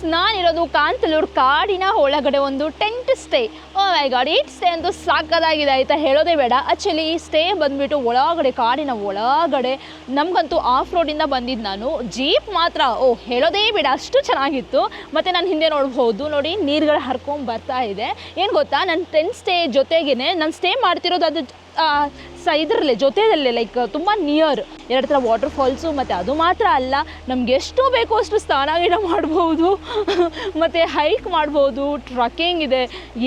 Friends ನಾನಿರೋದು ಕಾಂತಲೂರು ಕಾಡಿನ ಒಳಗಡೆ ಒಂದು tent stay oh my god eat stay ಅಂತೂ ಸಾಕದಾಗಿದೆ ಆಯಿತಾ? ಹೇಳೋದೇ ಬೇಡ. ಆ್ಯಕ್ಚುಲಿ ಈ ಸ್ಟೇ ಬಂದುಬಿಟ್ಟು ಒಳಗಡೆ, ಕಾಡಿನ ಒಳಗಡೆ ನಮಗಂತೂ ಆಫ್ ರೋಡಿಂದ ಬಂದಿದ್ದು ನಾನು. ಜೀಪ್ ಮಾತ್ರ. ಓ, ಹೇಳೋದೇ ಬೇಡ. ಅಷ್ಟು ಚೆನ್ನಾಗಿತ್ತು. ಮತ್ತು ನಾನು ಹಿಂದೆ ನೋಡ್ಬೋದು. ನೋಡಿ, ನೀರುಗಳು ಹರ್ಕೊಂಡು ಬರ್ತಾ ಇದೆ. ಏನು ಗೊತ್ತಾ? ನನ್ನ ಟೆಂಟ್ ಸ್ಟೇ ಜೊತೆಗೇ ನಾನು ಸ್ಟೇ ಮಾಡ್ತಿರೋದು ಅದು ಇದರಲ್ಲೇ, ಜೊತೆಯಲ್ಲೇ ಲೈಕ್ ತುಂಬ ನಿಯರ್ ಎರಡು ಥರ ವಾಟರ್ ಫಾಲ್ಸು ಮತ್ತು ಅದು ಮಾತ್ರ ಅಲ್ಲ, ನಮ್ಗೆ ಎಷ್ಟು ಬೇಕೋ ಅಷ್ಟು ಸ್ನಾನ ಗಿಡ ಮಾಡ್ಬೋದು, ಮತ್ತು ಹೈಕ್ ಮಾಡ್ಬೋದು ಟ್ರಕ್ಕಿಂಗ್ ಇದೆ,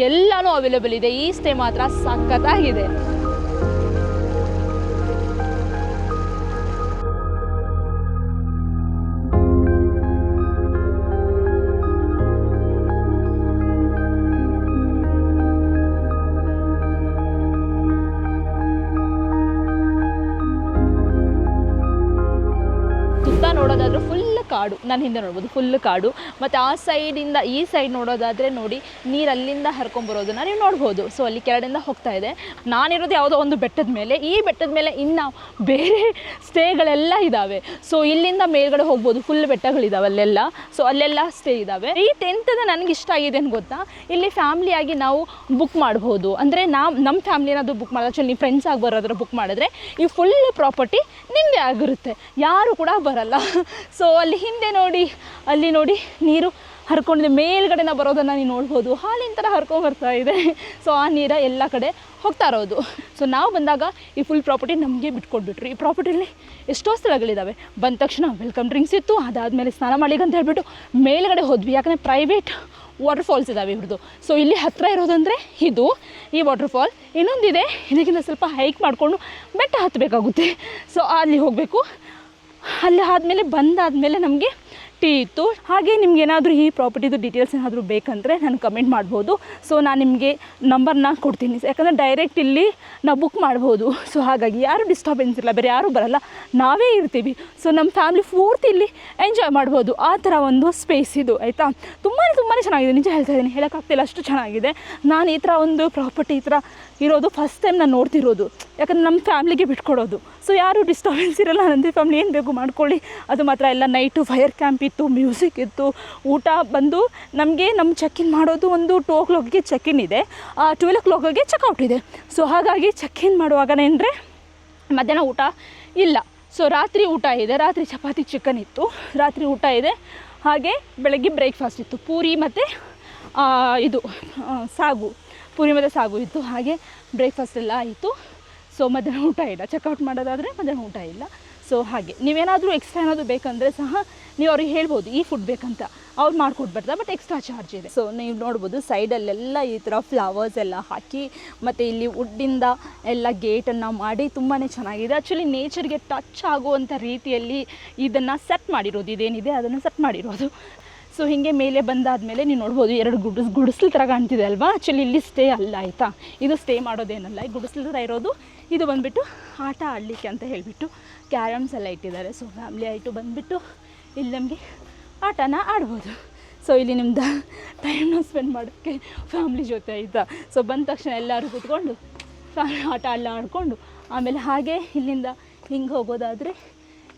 ಎಲ್ಲನೂ ಅವೈಲೇಬಲ್ ಇದೆ. ಈ ಸ್ಟೇ ಮಾತ್ರ ಸಖತ್ತಾಗಿದೆ. ನೋಡೋದಾದ್ರೆ ಫುಲ್ ಕಾಡು, ನಾನು ಹಿಂದೆ ನೋಡ್ಬೋದು ಫುಲ್ ಕಾಡು. ಮತ್ತು ಆ ಸೈಡಿಂದ ಈ ಸೈಡ್ ನೋಡೋದಾದರೆ ನೋಡಿ, ನೀರು ಅಲ್ಲಿಂದ ಹರ್ಕೊಂಬರೋದನ್ನ ನೀವು ನೋಡ್ಬೋದು. ಸೊ ಅಲ್ಲಿ ಕೆಳಗಿಂದ ಹೋಗ್ತಾ ಇದೆ. ನಾನಿರೋದು ಯಾವುದೋ ಒಂದು ಬೆಟ್ಟದ ಮೇಲೆ. ಈ ಬೆಟ್ಟದ ಮೇಲೆ ಇನ್ನು ಬೇರೆ ಸ್ಟೇಗಳೆಲ್ಲ ಇದ್ದಾವೆ ಸೊ ಇಲ್ಲಿಂದ ಮೇಲ್ಗಡೆ ಹೋಗ್ಬೋದು ಫುಲ್ ಬೆಟ್ಟಗಳಿದ್ದಾವೆ ಅಲ್ಲೆಲ್ಲ. ಸೊ ಅಲ್ಲೆಲ್ಲ ಸ್ಟೇ ಇದ್ದಾವೆ ಈ ಟೆಂತದ ನನಗೆ ಇಷ್ಟ ಆಗಿದೆ ಅಂತ ಗೊತ್ತಾ? ಇಲ್ಲಿ ಫ್ಯಾಮ್ಲಿಯಾಗಿ ನಾವು ಬುಕ್ ಮಾಡ್ಬೋದು. ಅಂದರೆ ನಾವು ನಮ್ಮ ಫ್ಯಾಮ್ಲಿನಾದ್ರು ಬುಕ್ ಮಾಡೋದು ಆ್ಯಕ್ಚುಲಿ ನೀವು ಫ್ರೆಂಡ್ಸ್ ಆಗಿ ಬರೋದ್ರ ಬುಕ್ ಮಾಡಿದ್ರೆ, ಈ ಫುಲ್ ಪ್ರಾಪರ್ಟಿ ನಿಮ್ಮದೇ ಆಗಿರುತ್ತೆ. ಯಾರು ಕೂಡ ಬರಲ್ಲ. ಸೊ ಅಲ್ಲಿ ಹಿಂದೆ ನೋಡಿ, ಅಲ್ಲಿ ನೋಡಿ ನೀರು ಹರ್ಕೊಂಡಿದೆ. ಮೇಲ್ಗಡೆನ ಬರೋದನ್ನು ನೀವು ನೋಡ್ಬೋದು. ಹಾಲಿನ ಥರ ಹರ್ಕೊಂಡು ಬರ್ತಾ ಇದೆ. ಸೊ ಆ ನೀರ ಎಲ್ಲ ಕಡೆ ಹೋಗ್ತಾ ಇರೋದು. ಸೊ ನಾವು ಬಂದಾಗ ಈ ಫುಲ್ ಪ್ರಾಪರ್ಟಿ ನಮಗೆ ಬಿಟ್ಕೊಟ್ಬಿಟ್ರು. ಈ ಪ್ರಾಪರ್ಟಿಲಿ ಎಷ್ಟೋ ಸ್ಥಳಗಳಿದ್ದಾವೆ ಬಂದ ತಕ್ಷಣ ವೆಲ್ಕಮ್ ಡ್ರಿಂಕ್ಸ್ ಇತ್ತು. ಅದಾದಮೇಲೆ ಸ್ನಾನ ಮಾಡ್ಲಿಕ್ಕೆ ಅಂತ ಹೇಳ್ಬಿಟ್ಟು ಮೇಲ್ಗಡೆ ಹೋದ್ವಿ. ಯಾಕಂದರೆ ಪ್ರೈವೇಟ್ ವಾಟರ್ ಫಾಲ್ಸ್ ಇದ್ದಾವೆ ಇವ್ರದ್ದು ಸೊ ಇಲ್ಲಿ ಹತ್ತಿರ ಇರೋದಂದರೆ ಇದು. ಈ ವಾಟರ್ ಫಾಲ್ ಇನ್ನೊಂದಿದೆ. ಇದಕ್ಕಿಂತ ಸ್ವಲ್ಪ ಹೈಕ್ ಮಾಡಿಕೊಂಡು ಬೆಟ್ಟ ಹತ್ತಬೇಕಾಗುತ್ತೆ ಸೊ ಅಲ್ಲಿ ಹೋಗಬೇಕು. ಅಲ್ಲಿ ಆದಮೇಲೆ ಬಂದಾದಮೇಲೆ ನಮಗೆ ಟೀ ಇತ್ತು. ಹಾಗೆ ನಿಮ್ಗೆ ಏನಾದರೂ ಈ ಪ್ರಾಪರ್ಟಿದು ಡೀಟೇಲ್ಸ್ ಏನಾದರೂ ಬೇಕಂದರೆ ನಾನು ಕಮೆಂಟ್ ಮಾಡ್ಬೋದು. ಸೊ ನಾನು ನಿಮಗೆ ನಂಬರ್ನ ಕೊಡ್ತೀನಿ. ಯಾಕಂದರೆ ಡೈರೆಕ್ಟ್ ಇಲ್ಲಿ ನಾವು ಬುಕ್ ಮಾಡ್ಬೋದು. ಸೊ ಹಾಗಾಗಿ ಯಾರು ಡಿಸ್ಟರ್ಬೆನ್ಸ್ ಇಲ್ಲ, ಬೇರೆ ಯಾರೂ ಬರಲ್ಲ. ನಾವೇ ಇರ್ತೀವಿ. ಸೊ ನಮ್ಮ ಫ್ಯಾಮಿಲಿ ಪೂರ್ತಿ ಇಲ್ಲಿ ಎಂಜಾಯ್ ಮಾಡ್ಬೋದು. ಆ ಥರ ಒಂದು ಸ್ಪೇಸ್ ಇದು, ಆಯಿತಾ? ತುಂಬಾ ತುಂಬಾ ಚೆನ್ನಾಗಿದೆ. ನಿಜ ಹೇಳ್ತಾ ಇದ್ದೀನಿ. ಹೇಳೋಕ್ಕಾಗ್ತಿಲ್ಲ ಅಷ್ಟು ಚೆನ್ನಾಗಿದೆ. ನಾನು ಈ ಥರ ಒಂದು ಪ್ರಾಪರ್ಟಿ ಈ ಥರ ಇರೋದು ಫಸ್ಟ್ ಟೈಮ್ ನಾನು ನೋಡ್ತಿರೋದು. ಯಾಕಂದ್ರೆ ನಮ್ಮ ಫ್ಯಾಮ್ಲಿಗೆ ಬಿಟ್ಕೊಡೋದು. ಸೊ ಯಾರು ಡಿಸ್ಟರ್ಬೆನ್ಸ್ ಇರಲ್ಲ, ನಂದಿ ಫ್ಯಾಮ್ಲಿ ಏನು ಬೇಕು ಮಾಡ್ಕೊಳ್ಳಿ. ಅದು ಮಾತ್ರ ಎಲ್ಲ ನೈಟು ಫೈರ್ ಕ್ಯಾಂಪ್ ಇತ್ತು, ಮ್ಯೂಸಿಕ್ ಇತ್ತು, ಊಟ ಬಂದು ನಮಗೆ ನಮ್ಮ ಚೆಕ್ ಮಾಡೋದು ಒಂದು ಟೂ ಓ ಕ್ಲಾಕ್ಗೆ ಚೆಕ್ ಇನ್ ಇದೆ. ಟ್ವೆಲ್ ಓ ಕ್ಲಾಕ್ಗೆ ಚೆಕ್ಔಟ್ ಇದೆ. ಸೊ ಹಾಗಾಗಿ ಚೆಕ್ ಇನ್ ಮಾಡುವಾಗನೇಂದರೆ ಮಧ್ಯಾಹ್ನ ಊಟ ಇಲ್ಲ. ಸೊ ರಾತ್ರಿ ಊಟ ಇದೆ. ರಾತ್ರಿ ಚಪಾತಿ ಚಿಕನ್ ಇತ್ತು. ರಾತ್ರಿ ಊಟ ಇದೆ. ಹಾಗೆ ಬೆಳಗ್ಗೆ ಬ್ರೇಕ್ಫಾಸ್ಟ್ ಇತ್ತು. ಪೂರಿ ಮತ್ತು ಇದು ಸಾಗು. ಪೂರಿ ಮತ್ತು ಸಾಗು ಇತ್ತು. ಹಾಗೆ ಬ್ರೇಕ್ಫಾಸ್ಟ್ ಎಲ್ಲ ಆಯಿತು. ಸೊ ಮಧ್ಯಾಹ್ನ ಊಟ ಇಲ್ಲ. ಚೆಕ್ಔಟ್ ಮಾಡೋದಾದರೆ ಮಧ್ಯಾಹ್ನ ಊಟ ಇಲ್ಲ. ಸೊ ಹಾಗೆ. ನೀವೇನಾದರೂ ಎಕ್ಸ್ಟ್ರಾ ಏನಾದರೂ ಬೇಕಂದರೆ ಸಹ ನೀವು ಅವ್ರಿಗೆ ಹೇಳ್ಬೋದು, ಈ ಫುಡ್ ಬೇಕಂತ. ಅವ್ರು ಮಾಡ್ಕೊಡ್ಬಾರ್ದ ಬಟ್ ಎಕ್ಸ್ಟ್ರಾ ಚಾರ್ಜ್ ಇದೆ. ಸೊ ನೀವು ನೋಡ್ಬೋದು ಸೈಡಲ್ಲೆಲ್ಲ ಈ ಥರ ಫ್ಲವರ್ಸ್ ಎಲ್ಲ ಹಾಕಿ, ಮತ್ತು ಇಲ್ಲಿ ವುಡ್ಡಿಂದ ಎಲ್ಲ ಗೇಟನ್ನು ಮಾಡಿ ತುಂಬಾ ಚೆನ್ನಾಗಿದೆ. ಆ್ಯಕ್ಚುಲಿ ನೇಚರ್ಗೆ ಟಚ್ ಆಗುವಂಥ ರೀತಿಯಲ್ಲಿ ಇದನ್ನು ಸೆಟ್ ಮಾಡಿರೋದು, ಇದೇನಿದೆ, ಅದನ್ನು ಸೆಟ್ ಮಾಡಿರೋದು. ಸೊ ಹೀಗೆ ಮೇಲೆ ಬಂದಾದಮೇಲೆ ನೀವು ನೋಡ್ಬೋದು, ಎರಡು ಗುಡಿಸ್, ಗುಡಿಸ್ಲು ಥರ ಕಾಣ್ತಿದೆ ಅಲ್ವಾ? ಆ್ಯಕ್ಚುಲಿ ಇಲ್ಲಿ ಸ್ಟೇ ಅಲ್ಲ, ಆಯಿತಾ? ಇದು ಸ್ಟೇ ಮಾಡೋದೇನಲ್ಲ, ಈ ಗುಡಿಸ್ಲು ಥರ ಇರೋದು. ಇದು ಬಂದುಬಿಟ್ಟು ಆಟ ಆಡಲಿಕ್ಕೆ ಅಂತ ಹೇಳಿಬಿಟ್ಟು ಕ್ಯಾರಮ್ಸ್ ಎಲ್ಲ ಇಟ್ಟಿದ್ದಾರೆ. ಸೊ ಫ್ಯಾಮ್ಲಿ ಆಯಿತು, ಬಂದುಬಿಟ್ಟು ಇಲ್ಲಿ ನಮಗೆ ಆಟನ ಆಡ್ಬೋದು. ಸೊ ಇಲ್ಲಿ ನಿಮ್ದು ಟೈಮ್ನ ಸ್ಪೆಂಡ್ ಮಾಡೋಕ್ಕೆ ಫ್ಯಾಮ್ಲಿ ಜೊತೆ ಆಯಿತಾ ಸೊ ಬಂದ ತಕ್ಷಣ ಎಲ್ಲರೂ ಕೂತ್ಕೊಂಡು ಆಟ ಎಲ್ಲ ಆಡಿಕೊಂಡು ಆಮೇಲೆ ಹಾಗೆ ಇಲ್ಲಿಂದ ಹಿಂಗೆ ಹೋಗೋದಾದರೆ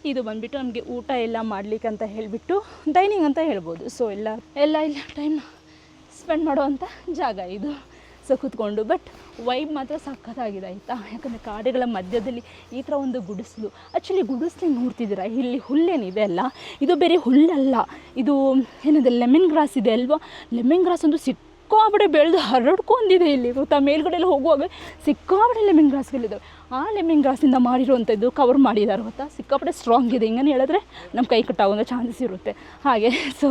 ಇದು ಬಂದುಬಿಟ್ಟು ನಮಗೆ ಊಟ ಎಲ್ಲ ಮಾಡಲಿಕ್ಕೆ ಅಂತ ಹೇಳಿಬಿಟ್ಟು ಡೈನಿಂಗ್ ಅಂತ ಹೇಳ್ಬೋದು. ಸೊ ಎಲ್ಲ ಎಲ್ಲ ಇಲ್ಲ ಟೈಮ್ನ ಸ್ಪೆಂಡ್ ಮಾಡುವಂಥ ಜಾಗ ಇದು. ಸೊ ಕೂತ್ಕೊಂಡು ಬಟ್ ವೈಬ್ ಮಾತ್ರ ಸಖತ್ತಾಗಿದೆ ಆಯಿತಾ? ಯಾಕಂದರೆ ಕಾಡುಗಳ ಮಧ್ಯದಲ್ಲಿ ಈ ಥರ ಒಂದು ಗುಡಿಸಲು. ಆ್ಯಕ್ಚುಲಿ ಗುಡಿಸ್ಲಿ ನೋಡ್ತಿದ್ದೀರಾ? ಇಲ್ಲಿ ಹುಲ್ಲೇನಿದೆ ಅಲ್ಲ? ಇದು ಬೇರೆ ಹುಲ್ಲಲ್ಲ. ಇದು, ಏನಿದೆ ಲೆಮನ್ ಗ್ರಾಸ್ ಇದೆ ಅಲ್ವಾ? ಲೆಮನ್ ಗ್ರಾಸ್ ಒಂದು ಸಿಕ್ಕಾಬಡೆ ಬೆಳೆದು ಹರಡ್ಕೊಂಡಿದೆ ಇಲ್ಲಿ. ಗೊತ್ತಾ ಮೇಲ್ಗಡೆ ಎಲ್ಲ ಹೋಗುವಾಗ ಸಿಕ್ಕಾಬಡೆ ಲೆಮನ್ ಗ್ರಾಸ್ಗಳಿದ್ದಾವೆ ಆ ಲೆಮನ್ ಗ್ರಾಸಿಂದ ಮಾಡಿರುವಂಥದ್ದು ಕವರ್ ಮಾಡಿದ್ದಾರೆ ಗೊತ್ತಾ? ಸಿಕ್ಕಾಪಟ್ಟೆ ಸ್ಟ್ರಾಂಗ್ ಇದೆ. ಹಿಂಗೆ ಹೇಳಿದ್ರೆ ನಮ್ಮ ಕೈ ಕಟ್ಟಾಗುವಂಥ ಚಾನ್ಸಸ್ ಇರುತ್ತೆ. ಹಾಗೆ ಸೊ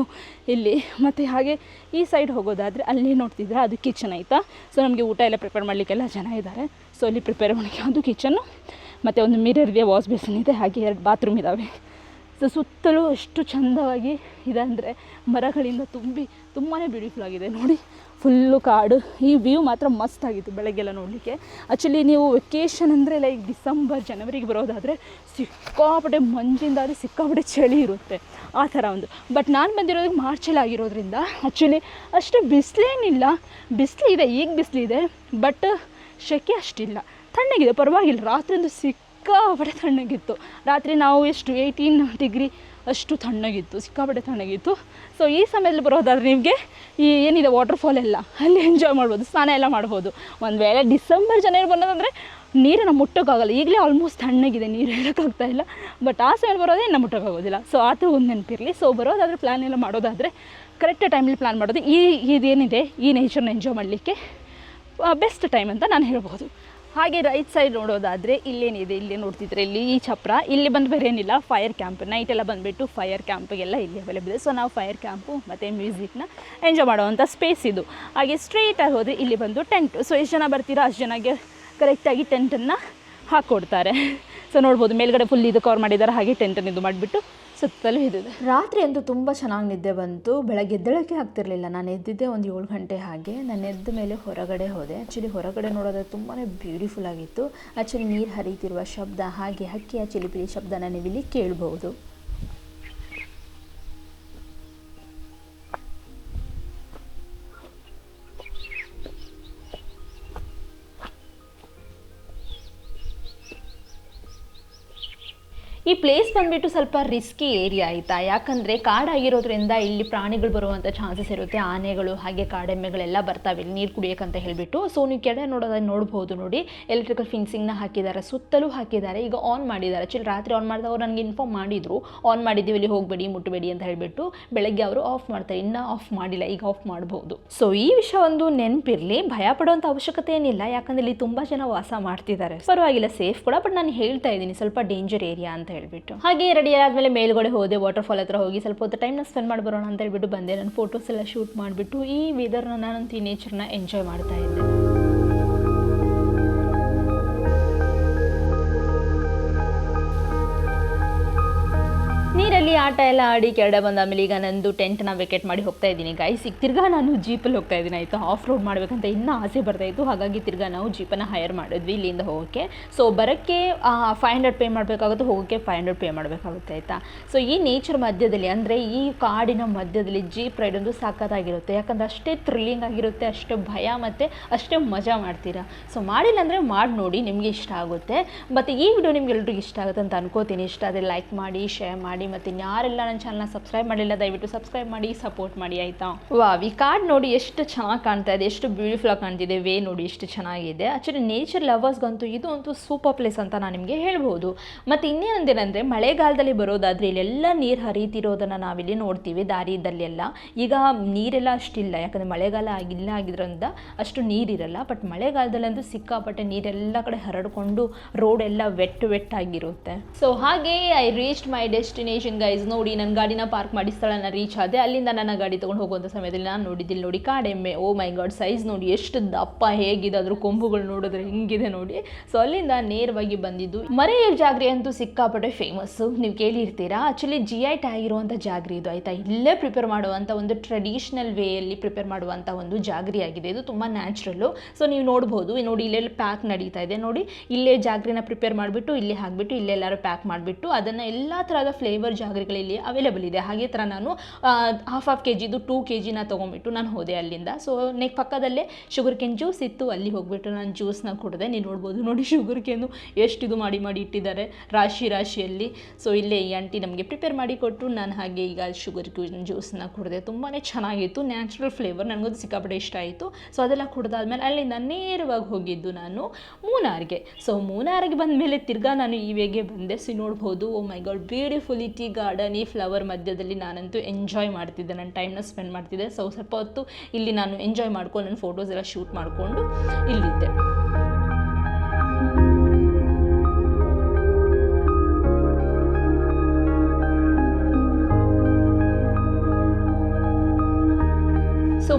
ಇಲ್ಲಿ ಮತ್ತು ಹಾಗೆ ಈ ಸೈಡ್ ಹೋಗೋದಾದರೆ ಅಲ್ಲಿ ನೋಡ್ತಿದ್ರೆ ಅದು ಕಿಚನ್ ಆಯಿತಾ? ಸೊ ನಮಗೆ ಊಟ ಎಲ್ಲ ಪ್ರಿಪೇರ್ ಮಾಡಲಿಕ್ಕೆಲ್ಲ ಜನ ಇದ್ದಾರೆ. ಸೊ ಅಲ್ಲಿ ಪ್ರಿಪೇರ್ ಮಾಡಲಿಕ್ಕೆ ಅದು ಕಿಚನ್ನು ಮತ್ತು ಒಂದು ಮಿರರ್ ಇದೆ ವಾಶ್ ಬೇಸಿನ್ ಇದೆ ಹಾಗೆ ಎರಡು ಬಾತ್ರೂಮ್ ಇದ್ದಾವೆ ಸೊ ಸುತ್ತಲೂ ಎಷ್ಟು ಚಂದವಾಗಿ ಇದೆ ಅಂದರೆ ಮರಗಳಿಂದ ತುಂಬಿ ತುಂಬಾ ಬ್ಯೂಟಿಫುಲ್ ಆಗಿದೆ. ನೋಡಿ ಫುಲ್ಲು ಕಾಡು. ಈ ವ್ಯೂ ಮಾತ್ರ ಮಸ್ತ್ ಆಗಿತ್ತು ಬೆಳಗ್ಗೆಲ್ಲ ನೋಡಲಿಕ್ಕೆ. ಆ್ಯಕ್ಚುಲಿ ನೀವು ವೆಕೇಷನ್ ಅಂದರೆ ಲೈಕ್ ಡಿಸೆಂಬರ್ ಜನವರಿಗೆ ಬರೋದಾದರೆ ಸಿಕ್ಕಾಪಟ್ಟೆ ಮಂಜಿಂದಾದರೆ ಸಿಕ್ಕಾಪಟ್ಟೆ ಚಳಿ ಇರುತ್ತೆ ಆ ಥರ ಒಂದು. ಬಟ್ ನಾನು ಬಂದಿರೋದು ಮಾರ್ಚಲ್ಲಿ ಆಗಿರೋದ್ರಿಂದ ಆ್ಯಕ್ಚುಲಿ ಅಷ್ಟು ಬಿಸಿಲೇನಿಲ್ಲ. ಬಿಸಿಲು ಇದೆ, ಈಗ ಬಿಸಿಲಿದೆ ಬಟ್ ಶೆಕೆ ಅಷ್ಟಿಲ್ಲ. ತಣ್ಣಗಿದೆ, ಪರವಾಗಿಲ್ಲ. ರಾತ್ರಿ ಒಂದು ಸಿಕ್ಕಾಪಟ್ಟೆ ತಣ್ಣಗಿತ್ತು. ರಾತ್ರಿ ನಾವು ಎಷ್ಟು ಏಯ್ಟೀನ್ ಡಿಗ್ರಿ ಅಷ್ಟು ತಣ್ಣಗಿತ್ತು, ಸಿಕ್ಕಾಪಟ್ಟೆ ತಣ್ಣಗಿತ್ತು. ಸೊ ಈ ಸಮಯದಲ್ಲಿ ಬರೋದಾದ್ರೆ ನಿಮಗೆ ಈ ಏನಿದೆ ವಾಟರ್ಫಾಲ್ ಎಲ್ಲ, ಅಲ್ಲಿ ಎಂಜಾಯ್ ಮಾಡ್ಬೋದು, ಸ್ನಾನ ಎಲ್ಲ ಮಾಡ್ಬೋದು. ಒಂದು ವೇಳೆ ಡಿಸೆಂಬರ್ ಜನವರಿ ಬಂದದಂದರೆ ನೀರನ್ನು ಮುಟ್ಟೋಕ್ಕಾಗಲ್ಲ. ಈಗಲೇ ಆಲ್ಮೋಸ್ಟ್ ತಣ್ಣಗಿದೆ, ನೀರು ಹೇಳೋಕ್ಕಾಗ್ತಾ ಇಲ್ಲ. ಬಟ್ ಆ ಸಮಯ ಬರೋದೇ ಇನ್ನು ಮುಟ್ಟೋಕ್ಕಾಗೋದಿಲ್ಲ. ಸೊ ಆ ಥರ ಒಂದು ನೆನಪಿರಲಿ. ಸೊ ಬರೋದಾದರೆ ಪ್ಲ್ಯಾನ್ ಎಲ್ಲ ಮಾಡೋದಾದರೆ ಕರೆಕ್ಟ್ ಟೈಮಲ್ಲಿ ಪ್ಲ್ಯಾನ್ ಮಾಡೋದು. ಈ, ಇದೇನಿದೆ, ಈ ನೇಚರ್ನ ಎಂಜಾಯ್ ಮಾಡಲಿಕ್ಕೆ ಬೆಸ್ಟ್ ಟೈಮ್ ಅಂತ ನಾನು ಹೇಳ್ಬೋದು ಹಾಗೆ ರೈಟ್ ಸೈಡ್ ನೋಡೋದಾದರೆ ಇಲ್ಲೇನಿದೆ ಇಲ್ಲಿ ನೋಡ್ತಿದ್ರೆ ಇಲ್ಲಿ ಈ ಚಪ್ರ ಇಲ್ಲಿ ಬಂದು ಬೇರೆ ಏನಿಲ್ಲ. ಫೈರ್ ಕ್ಯಾಂಪ್ ನೈಟ್ ಎಲ್ಲ ಬಂದುಬಿಟ್ಟು ಫೈರ್ ಕ್ಯಾಂಪಿಗೆಲ್ಲ ಇಲ್ಲಿ ಅವೈಲೇಬಲ್ ಇದೆ. ಸೊ ನಾವು ಫೈರ್ ಕ್ಯಾಂಪು ಮತ್ತು ಮ್ಯೂಸಿಕ್ನ ಎಂಜಾಯ್ ಮಾಡುವಂಥ ಸ್ಪೇಸ್ ಇದು. ಹಾಗೆ ಸ್ಟ್ರೈಟಾಗಿ ಹೋದರೆ ಇಲ್ಲಿ ಬಂದು ಟೆಂಟ್ ಸೊ ಎಷ್ಟು ಜನ ಬರ್ತೀರೋ? ಅಷ್ಟು ಜನಕ್ಕೆ ಕರೆಕ್ಟಾಗಿ ಟೆಂಟನ್ನು ಹಾಕ್ಕೊಡ್ತಾರೆ ಸೊ ನೋಡ್ಬೋದು ಮೇಲ್ಗಡೆ ಫುಲ್ ಇದು ಕವರ್ ಮಾಡಿದ್ದಾರೆ ಹಾಗೆ ಟೆಂಟನ್ನು ಇದು ಮಾಡಿಬಿಟ್ಟು ಸುತ್ತಲೂ ಇದ್ದಿದೆ ರಾತ್ರಿ ಅಂತೂ ತುಂಬ ಚೆನ್ನಾಗಿ ನಿದ್ದೆ ಬಂತು. ಬೆಳಗ್ಗೆ ಎದ್ದೇಳೋಕ್ಕೆ ಆಗ್ತಿರ್ಲಿಲ್ಲ. ನಾನು ಎದ್ದಿದ್ದೆ ಒಂದು ಏಳು ಗಂಟೆ ಹಾಗೆ. ನಾನು ಎದ್ದ ಮೇಲೆ ಹೊರಗಡೆ ಹೋದೆ. ಆ್ಯಕ್ಚುಲಿ ಹೊರಗಡೆ ನೋಡೋದ್ರೆ ತುಂಬಾ ಬ್ಯೂಟಿಫುಲ್ ಆಗಿತ್ತು. ಆ್ಯಕ್ಚುಲಿ ನೀರು ಹರಿತಿರುವ ಶಬ್ದ ಹಾಗೆ ಹಕ್ಕಿಯ ಚಿಲಿಪಿಲಿ ಶಬ್ದನ ನೀವಿಲ್ಲಿ ಕೇಳ್ಬೋದು ಈ ಪ್ಲೇಸ್ ಬಂದ್ಬಿಟ್ಟು ಸ್ವಲ್ಪ ರಿಸ್ಕಿ ಏರಿಯಾ ಆಯಿತಾ? ಯಾಕಂದರೆ ಕಾಡಾಗಿರೋದ್ರಿಂದ ಇಲ್ಲಿ ಪ್ರಾಣಿಗಳು ಬರುವಂಥ ಚಾನ್ಸಸ್ ಇರುತ್ತೆ. ಆನೆಗಳು ಹಾಗೆ ಕಾಡೆಮ್ಮೆಗಳೆಲ್ಲ ಬರ್ತಾವೆ. ಇಲ್ಲಿ ನೀರು ಕುಡಿಯೋಕ್ಕಂತ ಹೇಳಿಬಿಟ್ಟು. ಸೊ ನೀವು ಕೆಳ ನೋಡೋದನ್ನ ನೋಡ್ಬೋದು ನೋಡಿ. ಎಲೆಕ್ಟ್ರಿಕಲ್ ಫಿನ್ಸಿಂಗ್ನ ಹಾಕಿದ್ದಾರೆ, ಸುತ್ತಲೂ ಹಾಕಿದ್ದಾರೆ. ಈಗ ಆನ್ ಮಾಡಿದ್ದಾರೆ. ಚಿಲ್, ರಾತ್ರಿ ಆನ್ ಮಾಡಿದಾಗ ಅವ್ರು ನನಗೆ ಇನ್ಫಾರ್ಮ್ ಮಾಡಿದರು. ಆನ್ ಮಾಡಿದ್ದೀವಿ, ಇಲ್ಲಿ ಹೋಗಬೇಡಿ ಮುಟ್ಟಬೇಡಿ ಅಂತ ಹೇಳಿಬಿಟ್ಟು ಬೆಳಗ್ಗೆ ಅವರು ಆಫ್ ಮಾಡ್ತಾರೆ. ಇನ್ನೂ ಆಫ್ ಮಾಡಿಲ್ಲ, ಈಗ ಆಫ್ ಮಾಡ್ಬೋದು. ಸೊ ಈ ವಿಷಯ ಒಂದು ನೆನಪಿರಲಿ. ಭಯ ಪಡುವಂಥ ಅವಶ್ಯಕತೆ ಏನಿಲ್ಲ. ಯಾಕಂದರೆ ಇಲ್ಲಿ ತುಂಬ ಜನ ವಾಸ ಮಾಡ್ತಿದ್ದಾರೆ. ಪರವಾಗಿಲ್ಲ ಸೇಫ್ ಕೂಡ. ಬಟ್ ನಾನು ಹೇಳ್ತಾ ಇದ್ದೀನಿ, ಸ್ವಲ್ಪ ಡೇಂಜರ್ ಏರಿಯಾ ಅಂತ ಹೇಳ್ಬಿಟ್ಟು. ಹಾಗೆ ರೆಡಿ ಆದಮೇಲೆ ಮೇಲ್ಗಡೆ ಹೋದೆ ವಾಟರ್ ಫಾಲ್ ಹತ್ರ ಹೋಗಿ, ಸ್ವಲ್ಪ ಹೊತ್ತು ಟೈಮ್ನ ಸ್ಪೆಂಡ್ ಮಾಡಿ ಬರೋಣ ಅಂತ ಹೇಳ್ಬಿಟ್ಟು ಬಂದೆ. ನಾನು ಫೋಟೋಸ್ ಎಲ್ಲ ಶೂಟ್ ಮಾಡಿಬಿಟ್ಟು ಈ ವೆದರ್ನ ನಾನು ಈ ನೇಚರ್ನ ಎಂಜಾಯ್ ಮಾಡ್ತಾ ಇದ್ದೆ. ಆಟ ಎಲ್ಲ ಆಡಿ ಕೆರಡ ಬಂದ ಆಮೇಲೆ ಈಗ ನಂದು ಟೆಂಟ್ನ ವಿಕೆಟ್ ಮಾಡಿ ಹೋಗ್ತಾ ಇದ್ದೀನಿ. ಗೈಸ್ ಈಗ ತಿರ್ಗಾ ನಾನು ಜೀಪಲ್ಲಿ ಹೋಗ್ತಾ ಇದ್ದೀನಿ. ಆಯಿತು? ಆಫ್ ರೋಡ್ ಮಾಡಬೇಕಂತ ಇನ್ನೂ ಆಸೆ ಬರ್ತಾ ಇತ್ತು. ಹಾಗಾಗಿ ತಿರ್ಗಾ ನಾವು ಜೀಪನ್ನು ಹೈರ್ ಮಾಡಿದ್ವಿ ಇಲ್ಲಿಂದ ಹೋಗೋಕ್ಕೆ. ಸೊ ಬರೋಕ್ಕೆ ಫೈವ್ ಹಂಡ್ರೆಡ್ ಪೇ ಮಾಡಬೇಕಾಗುತ್ತೆ, ಹೋಗೋಕ್ಕೆ ಫೈವ್ ಹಂಡ್ರೆಡ್ ಪೇ ಮಾಡಬೇಕಾಗುತ್ತೆ, ಆಯಿತಾ? ಸೊ ಈ ನೇಚರ್ ಮಧ್ಯದಲ್ಲಿ, ಅಂದರೆ ಈ ಕಾಡಿನ ಮಧ್ಯದಲ್ಲಿ ಜೀಪ್ ರೈಡ್ ಒಂದು ಸಾಕತ್ತಾಗಿರುತ್ತೆ ಯಾಕಂದರೆ ಅಷ್ಟೇ ಥ್ರಿಲ್ಲಿಂಗ್ ಆಗಿರುತ್ತೆ, ಅಷ್ಟೇ ಭಯ ಮತ್ತು ಅಷ್ಟೇ ಮಜಾ ಮಾಡ್ತೀರಾ? ಸೊ ಮಾಡಿಲ್ಲ ಅಂದರೆ ಮಾಡಿ ನೋಡಿ, ನಿಮಗೆ ಇಷ್ಟ ಆಗುತ್ತೆ. ಮತ್ತು ಈ ವಿಡಿಯೋ ನಿಮ್ಗೆ ಎಲ್ರಿಗೂ ಇಷ್ಟ ಆಗುತ್ತೆ ಅಂತ ಅನ್ಕೋತೀನಿ. ಇಷ್ಟ ಆದರೆ ಲೈಕ್ ಮಾಡಿ ಶೇರ್ ಮಾಡಿ, ಮತ್ತು ಯಾರೆಲ್ಲ ನನ್ನ ಚಾನಲ್ನ ಸಬ್ಸ್ಕ್ರೈಬ್ ಮಾಡಿಲ್ಲ ದಯವಿಟ್ಟು ಸಬ್ಸ್ಕ್ರೈಬ್ ಮಾಡಿ ಸಪೋರ್ಟ್ ಮಾಡಿ, ಆಯಿತಾ? ವಾವ್, ಈ ಕಾರ್ಡ್ ನೋಡಿ ಎಷ್ಟು ಚೆನ್ನಾಗಿ ಕಾಣ್ತಾ ಇದೆ, ಎಷ್ಟು ಬ್ಯೂಟಿಫುಲ್ ಆಗಿ ಕಾಣ್ತಿದೆ ವೇ ನೋಡಿ ಎಷ್ಟು ಚೆನ್ನಾಗಿದೆ. ಆ್ಯಕ್ಚುಲಿ ನೇಚರ್ ಲವರ್ಸ್ಗಂತೂ ಇದು ಅಂತೂ ಸೂಪರ್ ಪ್ಲೇಸ್ ಅಂತ ನಾನು ನಿಮಗೆ ಹೇಳ್ಬೋದು. ಮತ್ತು ಇನ್ನೇನಂದೇನೆಂದರೆ ಮಳೆಗಾಲದಲ್ಲಿ ಬರೋದಾದರೆ ಇಲ್ಲೆಲ್ಲ ನೀರು ಹರಿತಿರೋದನ್ನು ನಾವಿಲ್ಲಿ ನೋಡ್ತೀವಿ ದಾರಿದಲ್ಲೆಲ್ಲ ಈಗ ನೀರೆಲ್ಲ ಅಷ್ಟಿಲ್ಲ, ಯಾಕಂದರೆ ಮಳೆಗಾಲ ಆಗಿಲ್ಲ ಆಗಿದ್ರಿಂದ ಅಷ್ಟು ನೀರಿರಲ್ಲ. ಬಟ್ ಮಳೆಗಾಲದಲ್ಲಂತೂ ಸಿಕ್ಕಾಪಟ್ಟೆ ನೀರೆಲ್ಲ ಕಡೆ ಹರಡಿಕೊಂಡು ರೋಡ್ ಎಲ್ಲ ವೆಟ್ ವೆಟ್ ಆಗಿರುತ್ತೆ. ಸೊ ಹಾಗೆ I reach my destination guys ನೋಡಿ ನನ್ನ ಗಾಡಿನ ಪಾರ್ಕ್ ಮಾಡಿ ಸ್ಥಳನ ರೀಚ್ ಆದೆ. ಅಲ್ಲಿಂದ ನನ್ನ ಗಾಡಿ ತೊಗೊಂಡು ಹೋಗುವಂಥ ಸಮಯದಲ್ಲಿ ನಾನು ನೋಡಿದ್ದಿಲ್ಲ ನೋಡಿ, ಕಾಡೆಮ್ಮೆ. ಓ ಮೈ ಗಾಡ್ ಸೈಜ್ ನೋಡಿ, ಎಷ್ಟು ದಪ್ಪ ಹೇಗಿದೆ ಅದ್ರ ಕೊಂಬುಗಳು ನೋಡಿದ್ರೆ ಹಿಂಗಿದೆ ನೋಡಿ. ಸೊ ಅಲ್ಲಿಂದ ನೇರವಾಗಿ ಬಂದಿದ್ದು. ಮರೆಯ ಜಾಗ್ರಿ ಅಂತೂ ಸಿಕ್ಕಾಪಟ್ಟೆ ಫೇಮಸ್ಸು ನೀವು ಕೇಳಿರ್ತೀರಾ? Actually G I tag jaggery ಇದು, ಆಯಿತಾ? ಇಲ್ಲೇ ಪ್ರಿಪೇರ್ ಮಾಡುವಂಥ ಒಂದು ಟ್ರೆಡಿಷನಲ್ ವೇಯಲ್ಲಿ ಪ್ರಿಪೇರ್ ಮಾಡುವಂಥ ಒಂದು ಜಾಗ್ರಿ ಆಗಿದೆ. ಇದು ತುಂಬ ನ್ಯಾಚುರಲ್ಲು ಸೊ ನೀವು ನೋಡ್ಬೋದು. ನೋಡಿ, ಇಲ್ಲೆಲ್ಲ ಪ್ಯಾಕ್ ನಡೀತಾ ಇದೆ. ನೋಡಿ, ಇಲ್ಲೇ ಜಾಗ್ರಿನ ಪ್ರಿಪೇರ್ ಮಾಡಿಬಿಟ್ಟು, ಇಲ್ಲೇ ಹಾಕ್ಬಿಟ್ಟು, ಇಲ್ಲೆಲ್ಲರೂ ಪ್ಯಾಕ್ ಮಾಡಿಬಿಟ್ಟು, ಅದನ್ನು ಎಲ್ಲ ಥರದ ಫ್ಲೇವರ್ ಜಾಗ್ರಿಗಳು ಇಲ್ಲಿ ಅವೈಲೇಬಲ್ ಇದೆ. ಹಾಗೆ ಥರ ನಾನು ಹಾಫ್ ಹಾಫ್ ಕೆ ಜಿದು ಟೂ ಕೆ ಜಿನ ತೊಗೊಂಬಿಟ್ಟು ನಾನು ಹೋದೆ ಅಲ್ಲಿಂದ. ಸೊ ನೆಕ್ ಪಕ್ಕದಲ್ಲೇ ಶುಗರ್ ಕೇನ್ ಜ್ಯೂಸ್ ಇತ್ತು. ಅಲ್ಲಿ ಹೋಗ್ಬಿಟ್ಟು ನಾನು ಜ್ಯೂಸ್ನ ಕುಡಿದೆ. ನೀವು ನೋಡ್ಬೋದು ನೋಡಿ ಶುಗರ್ ಕೇನು ಎಷ್ಟು ಇದು ಮಾಡಿ ಮಾಡಿ ಇಟ್ಟಿದ್ದಾರೆ ರಾಶಿ ರಾಶಿಯಲ್ಲಿ. ಸೊ ಇಲ್ಲೇ ಈ ಆಂಟಿ ನಮಗೆ ಪ್ರಿಪೇರ್ ಮಾಡಿ ಕೊಟ್ಟು ನಾನು ಹಾಗೆ ಈಗ ಶುಗರ್ ಜ್ಯೂಸ್ನ ಕುಡಿದೆ. ತುಂಬಾ ಚೆನ್ನಾಗಿತ್ತು. ನ್ಯಾಚುರಲ್ ಫ್ಲೇವರ್ ನನಗದು ಸಿಕ್ಕಾಪಟ್ಟೆ ಇಷ್ಟ ಆಯಿತು. ಸೊ ಅದೆಲ್ಲ ಕುಡ್ದಾದ್ಮೇಲೆ ಅಲ್ಲಿಂದ ನೇರವಾಗಿ ಹೋಗಿದ್ದು ನಾನು ಮೂನಾರ್ಗೆ. ಸೊ ಮೂನಾರ್ಗೆ ಬಂದಮೇಲೆ ತಿರ್ಗಾ ನಾನು ಈ ವೇಗೆ ಬಂದೆ. ಸೊ ನೋಡ್ಬೋದು ಓ my god beautiful tea garden ಈ ಫ್ಲವರ್ ಮಧ್ಯದಲ್ಲಿ ನಾನಂತೂ ಎಂಜಾಯ್ ಮಾಡ್ತಿದ್ದೆ. ನನ್ನ ಟೈಮ್ನ ಸ್ಪೆಂಡ್ ಮಾಡ್ತಿದ್ದೆ. ಸೊ ಸ್ವಲ್ಪ ಹೊತ್ತು ಇಲ್ಲಿ ನಾನು ಎಂಜಾಯ್ ಮಾಡ್ಕೊಂಡು ನನ್ನ ಫೋಟೋಸ್ ಎಲ್ಲ ಶೂಟ್ ಮಾಡಿಕೊಂಡು ಇಲ್ಲಿದ್ದೆ.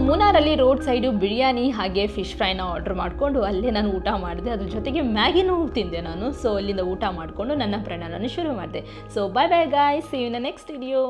ಮೂನಾರಲ್ಲಿ ರೋಡ್ ಸೈಡು ಬಿರಿಯಾನಿ ಹಾಗೆ ಫಿಶ್ ಫ್ರೈನ ಆರ್ಡರ್ ಮಾಡಿಕೊಂಡು ಅಲ್ಲೇ ನಾನು ಊಟ ಮಾಡಿದೆ. ಅದ್ರ ಜೊತೆಗೆ ಮ್ಯಾಗಿನೂ ತಿಂದೆ ನಾನು. ಸೊ ಅಲ್ಲಿಂದ ಊಟ ಮಾಡಿಕೊಂಡು ನನ್ನ ಪ್ರಯಾಣವನ್ನು ಶುರು ಮಾಡಿದೆ. So bye bye guys see you in next video